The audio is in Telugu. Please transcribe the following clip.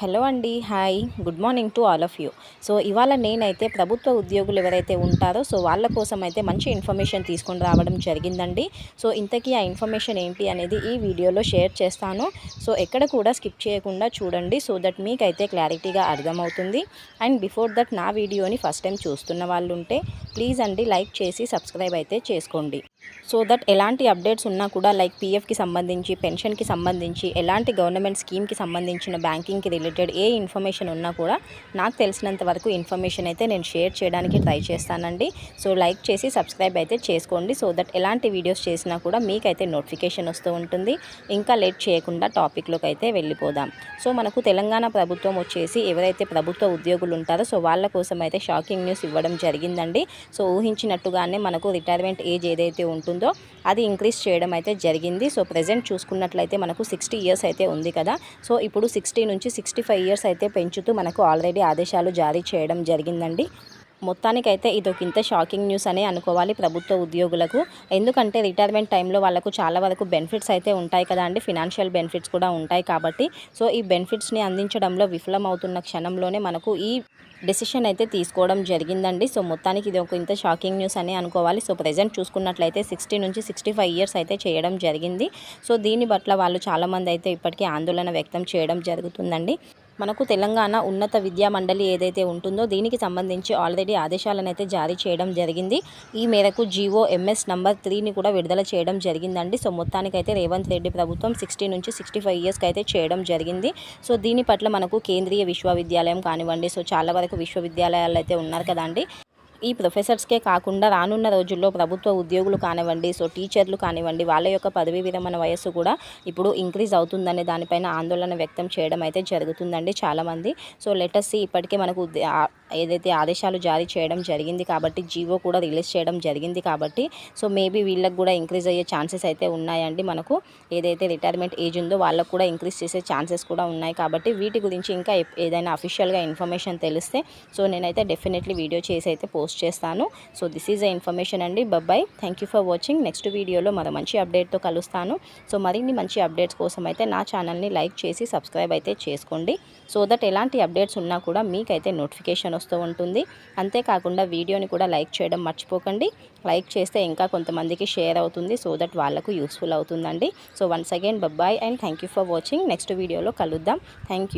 హలో అండి hi. Good morning to all of you. So ఇవాళ నేనైతే ప్రభుత్వ ఉద్యోగులు ఎవరైతే ఉంటారో సో వాళ్ళ కోసం అయితే మంచి ఇన్ఫర్మేషన్ తీసుకొని రావడం జరిగిందండి. సో ఇంతకీ ఆ ఇన్ఫర్మేషన్ ఏంటి అనేది ఈ వీడియోలో షేర్ చేస్తాను. సో ఎక్కడ కూడా స్కిప్ చేయకుండా చూడండి సో దట్ మీకైతే క్లారిటీగా అర్థమవుతుంది. అండ్ బిఫోర్ దట్ నా వీడియోని ఫస్ట్ టైం చూస్తున్న వాళ్ళు ఉంటే ప్లీజ్ అండి లైక్ చేసి సబ్స్క్రైబ్ అయితే చేసుకోండి. సో దట్ ఎలాంటి అప్డేట్స్ ఉన్నా కూడా లైక్ పీఎఫ్కి సంబంధించి పెన్షన్కి సంబంధించి ఎలాంటి గవర్నమెంట్ స్కీమ్కి సంబంధించిన బ్యాంకింగ్కి రిలేటెడ్ ఏ ఇన్ఫర్మేషన్ ఉన్నా కూడా నాకు తెలిసినంత వరకు ఇన్ఫర్మేషన్ అయితే నేను షేర్ చేయడానికి ట్రై చేస్తానండి. సో లైక్ చేసి సబ్స్క్రైబ్ అయితే చేసుకోండి. సో దట్ ఎలాంటి వీడియోస్ చేసినా కూడా మీకైతే నోటిఫికేషన్ వస్తూ ఉంటుంది. ఇంకా లేట్ చేయకుండా టాపిక్లోకి అయితే వెళ్ళిపోదాం. సో మనకు తెలంగాణ ప్రభుత్వం వచ్చేసి ఎవరైతే ప్రభుత్వ ఉద్యోగులు ఉంటారో సో వాళ్ళ కోసం అయితే షాకింగ్ న్యూస్ ఇవ్వడం జరిగిందండి. సో ఊహించినట్టుగానే మనకు రిటైర్మెంట్ ఏజ్ ఏదైతే ఉంటుందో అది ఇంక్రీజ్ చేయడం అయితే జరిగింది. సో ప్రజెంట్ చూసుకున్నట్లయితే మనకు సిక్స్టీ ఇయర్స్ అయితే ఉంది కదా. సో ఇప్పుడు సిక్స్టీ నుంచి సిక్స్టీ ఫైవ్ ఇయర్స్ అయితే పెంచుతూ మనకు ఆల్రెడీ ఆదేశాలు జారీ చేయడం జరిగిందండి. మొత్తానికైతే ఇది ఒక ఇంత షాకింగ్ న్యూస్ అనే అనుకోవాలి ప్రభుత్వ ఉద్యోగులకు. ఎందుకంటే రిటైర్మెంట్ టైంలో వాళ్ళకు చాలా వరకు బెనిఫిట్స్ అయితే ఉంటాయి కదా అండి. ఫినాన్షియల్ బెనిఫిట్స్ కూడా ఉంటాయి కాబట్టి. సో ఈ బెనిఫిట్స్ని అందించడంలో విఫలమవుతున్న క్షణంలోనే మనకు ఈ డెసిషన్ అయితే తీసుకోవడం జరిగిందండి. సో మొత్తానికి ఇది ఒక ఇంత షాకింగ్ న్యూస్ అని అనుకోవాలి. సో ప్రజెంట్ చూసుకున్నట్లయితే సిక్స్టీ నుంచి సిక్స్టీ ఫైవ్ ఇయర్స్ అయితే చేయడం జరిగింది. సో దీని పట్ల వాళ్ళు చాలామంది అయితే ఇప్పటికీ ఆందోళన వ్యక్తం చేయడం జరుగుతుందండి. మనకు తెలంగాణ ఉన్నత విద్యా మండలి ఏదైతే ఉంటుందో దీనికి సంబంధించి ఆల్రెడీ ఆదేశాలను అయితే జారీ చేయడం జరిగింది. ఈ మేరకు జీవో ఎంఎస్ నంబర్ త్రీని కూడా విడుదల చేయడం జరిగిందండి. సో మొత్తానికైతే రేవంత్ రెడ్డి ప్రభుత్వం సిక్స్టీ నుంచి సిక్స్టీ ఫైవ్ ఇయర్స్కి అయితే చేయడం జరిగింది. సో దీని పట్ల మనకు కేంద్రీయ విశ్వవిద్యాలయం కానివ్వండి సో చాలా వరకు విశ్వవిద్యాలయాలు అయితే ఉన్నారు కదండి. ఈ ప్రొఫెసర్స్కే కాకుండా రానున్న రోజుల్లో ప్రభుత్వ ఉద్యోగులు కానివ్వండి సో టీచర్లు కానివ్వండి వాళ్ళ యొక్క పదవీ విరమణ వయస్సు కూడా ఇప్పుడు ఇంక్రీజ్ అవుతుందనే దానిపైన ఆందోళన వ్యక్తం చేయడం అయితే జరుగుతుందండి చాలామంది. సో లెటర్స్ ఇప్పటికే మనకు ఏదైతే ఆదేశాలు జారీ చేయడం జరిగింది కాబట్టి జీవో కూడా రిలీజ్ చేయడం జరిగింది కాబట్టి సో మేబీ వీళ్ళకి కూడా ఇంక్రీజ్ అయ్యే ఛాన్సెస్ అయితే ఉన్నాయండి. మనకు ఏదైతే రిటైర్మెంట్ ఏజ్ ఉందో వాళ్ళకు కూడా ఇంక్రీజ్ చేసే ఛాన్సెస్ కూడా ఉన్నాయి కాబట్టి వీటి గురించి ఇంకా ఏదైనా అఫీషియల్గా ఇన్ఫర్మేషన్ తెలిస్తే సో నేనైతే డెఫినెట్లీ వీడియో చేసి అయితే పోస్ట్ చేస్తాను. So this is a information అండి. Bye bye thank you for watching next వీడియోలో మరో మంచి అప్డేట్తో కలుస్తాను. సో మరిన్ని మంచి అప్డేట్స్ కోసం అయితే నా ఛానల్ని లైక్ చేసి సబ్స్క్రైబ్ అయితే చేసుకోండి. సో దట్ ఎలాంటి అప్డేట్స్ ఉన్నా కూడా మీకైతే నోటిఫికేషన్ వస్తూ ఉంటుంది. అంతేకాకుండా వీడియోని కూడా లైక్ చేయడం మర్చిపోకండి. లైక్ చేస్తే ఇంకా కొంతమందికి షేర్ అవుతుంది. సో దట్ వాళ్ళకు యూస్ఫుల్ అవుతుందండి. So once again bye bye and thank for watching next వీడియోలో కలుద్దాం. థ్యాంక్